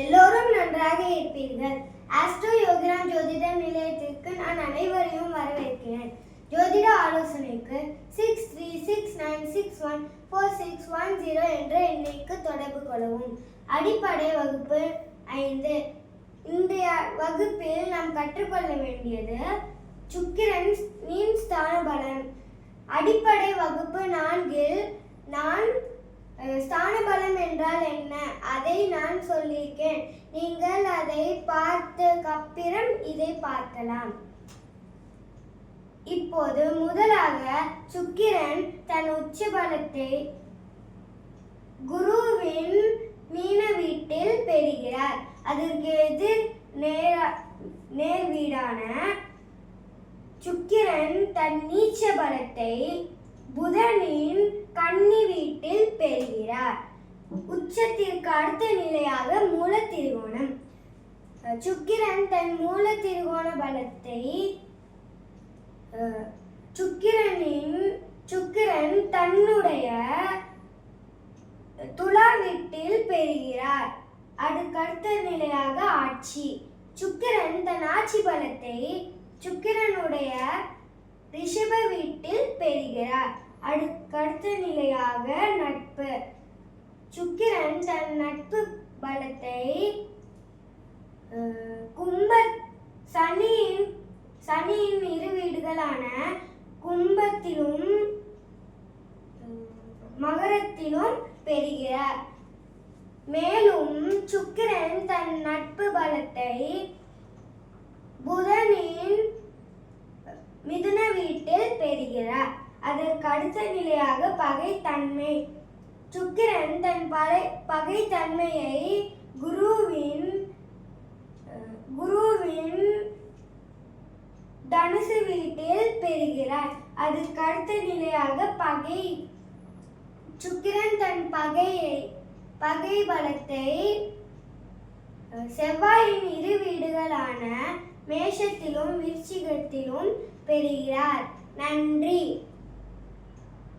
எல்லோரும் நன்றாக இருப்பீர்கள். ஆஸ்ட்ரோ யோகிராம் ஜோதிட நிலையத்திற்கு நான் அனைவரையும் வரவேற்கிறேன். ஜோதிட ஆலோசனைக்கு six three six nine six one four six one zero என்ற எண்ணிற்கு தொடர்பு கொள்ளவும். அடிப்படை வகுப்பு ஐந்து. இன்றைய வகுப்பில் நாம் கற்றுக்கொள்ள வேண்டியது சுக்கிரன் நீன் ஸ்தான பலன். அடிப்படை வகுப்பு நான்கில் நான் ஸ்தான என்றால் என்ன? அதை நான் சொல்லியிருக்கேன். நீங்கள் அதை பார்த்த இதை பார்க்கலாம். இப்போது முதலாக சுக்கிரன் தன் உச்சபலத்தை குருவின் மீன வீட்டில் பெறுகிறார். அதற்கு எதிர் நேர நேர் வீடான சுக்கிரன் தன் நீச்ச பலத்தை புதனின் கன்னி வீட்டில் பெறுகிறார். உச்சத்திற்கு அடுத்த நிலையாக மூல திருகோணம் சுக்கிரன் தன் மூல திருகோண பலத்தை சுக்கிரனின் சுக்கிரன் தன்னுடைய துலா வீட்டில் பெறுகிறார். அடுக்கடுத்த நிலையாக ஆட்சி. சுக்கிரன் தன் ஆட்சி பலத்தை சுக்கிரனுடைய ரிஷப வீட்டில் பெறுகிறார். அடுக்கடுத்த நிலையாக நட்பு. சுக்கிரன் தன் நட்பு பலத்தை கும்ப சனியின் சனியின் இரு வீடுகளான கும்பத்திலும் மகரத்திலும் பெறுகிறார் மேலும் சுக்கிரன் தன் நட்பு பலத்தை புதனின் மிதுன வீட்டில் பெறுகிறார். அதற்கு அடுத்த நிலையாக பகைத்தன்மை சுக்கிரன் தன் பகை பகைத்தன்மையை குருவின் குருவின் தனுசு வீட்டில் பெறுகிறார். அதற்கு அடுத்த நிலையாக பகை சுக்கிரன் தன் பகையை பகை பலத்தை செவ்வாயின் இரு வீடுகளான மேஷத்திலும் விருச்சிகத்திலும் பெறுகிறார். நன்றி.